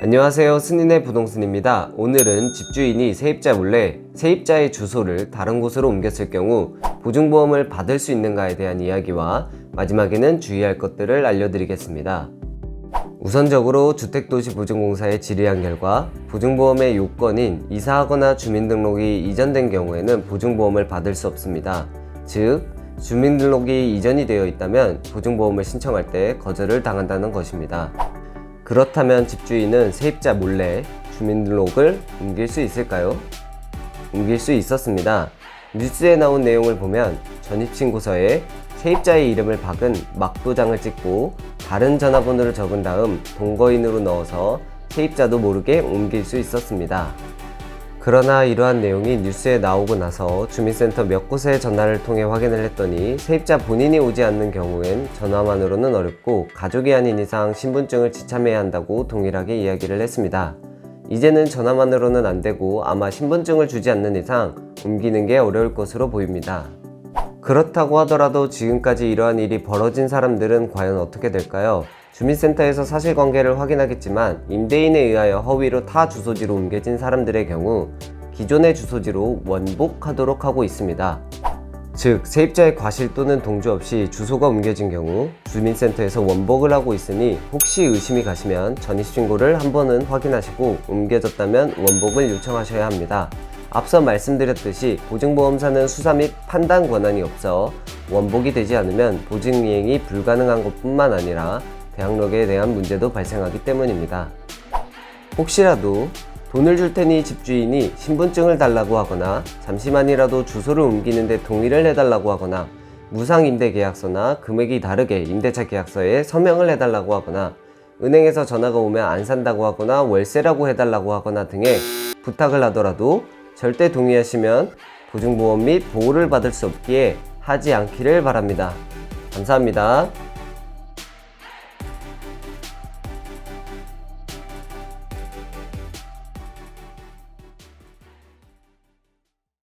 안녕하세요. 스님의 부동산입니다. 오늘은 집주인이 세입자 몰래 세입자의 주소를 다른 곳으로 옮겼을 경우 보증보험을 받을 수 있는가에 대한 이야기와 마지막에는 주의할 것들을 알려드리겠습니다. 우선적으로 주택도시보증공사의 질의한 결과 보증보험의 요건인 이사하거나 주민등록이 이전된 경우에는 보증보험을 받을 수 없습니다. 즉, 주민등록이 이전이 되어 있다면 보증보험을 신청할 때 거절을 당한다는 것입니다. 그렇다면 집주인은 세입자 몰래 주민등록을 옮길 수 있을까요? 옮길 수 있었습니다. 뉴스에 나온 내용을 보면 전입신고서에 세입자의 이름을 박은 막도장을 찍고 다른 전화번호를 적은 다음 동거인으로 넣어서 세입자도 모르게 옮길 수 있었습니다. 그러나 이러한 내용이 뉴스에 나오고 나서 주민센터 몇 곳에 전화를 통해 확인을 했더니 세입자 본인이 오지 않는 경우엔 전화만으로는 어렵고 가족이 아닌 이상 신분증을 지참해야 한다고 동일하게 이야기를 했습니다. 이제는 전화만으로는 안 되고 아마 신분증을 주지 않는 이상 옮기는 게 어려울 것으로 보입니다. 그렇다고 하더라도 지금까지 이러한 일이 벌어진 사람들은 과연 어떻게 될까요? 주민센터에서 사실관계를 확인하겠지만 임대인에 의하여 허위로 타 주소지로 옮겨진 사람들의 경우 기존의 주소지로 원복하도록 하고 있습니다. 즉, 세입자의 과실 또는 동조 없이 주소가 옮겨진 경우 주민센터에서 원복을 하고 있으니 혹시 의심이 가시면 전입신고를 한 번은 확인하시고 옮겨졌다면 원복을 요청하셔야 합니다. 앞서 말씀드렸듯이 보증보험사는 수사 및 판단 권한이 없어 원복이 되지 않으면 보증이행이 불가능한 것 뿐만 아니라 대항력에 대한 문제도 발생하기 때문입니다. 혹시라도 돈을 줄 테니 집주인이 신분증을 달라고 하거나 잠시만이라도 주소를 옮기는데 동의를 해달라고 하거나 무상 임대 계약서나 금액이 다르게 임대차 계약서에 서명을 해달라고 하거나 은행에서 전화가 오면 안 산다고 하거나 월세라고 해달라고 하거나 등의 부탁을 하더라도 절대 동의하시면 보증보험 및 보호를 받을 수 없기에 하지 않기를 바랍니다. 감사합니다.